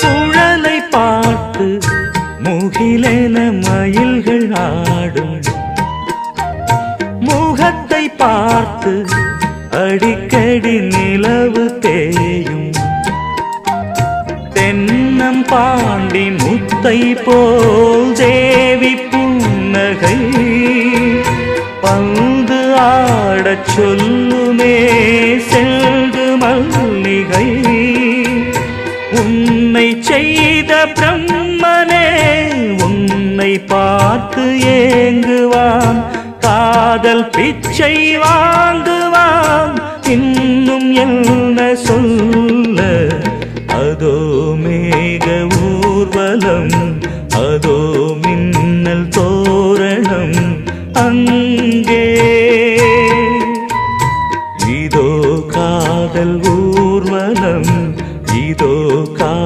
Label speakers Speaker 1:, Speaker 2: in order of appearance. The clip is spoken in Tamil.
Speaker 1: குழலை பார்த்து முகிலென மயில்கள் ஆடும். முகத்தை பார்த்து அடிக்கடி நிலவு தேயும். தென்னம் பாண்டி முத்தை போல் தேவி புன்னகை. பந்து ஆடச் சொல்லுமே செல்கு மல்லிகை. உன் உன்னை செய்த பிரம்மனே உன்னை பார்த்து ஏங்குவான். காதல் பிச்சை வாங்குவான். இன்னும் என்ன சொல்ல? அதோ மேக ஊர்வலம் அதோ மின்னல் தோரணம் அங்கே. இதோ காதல் ஊர்வலம் இதோ கா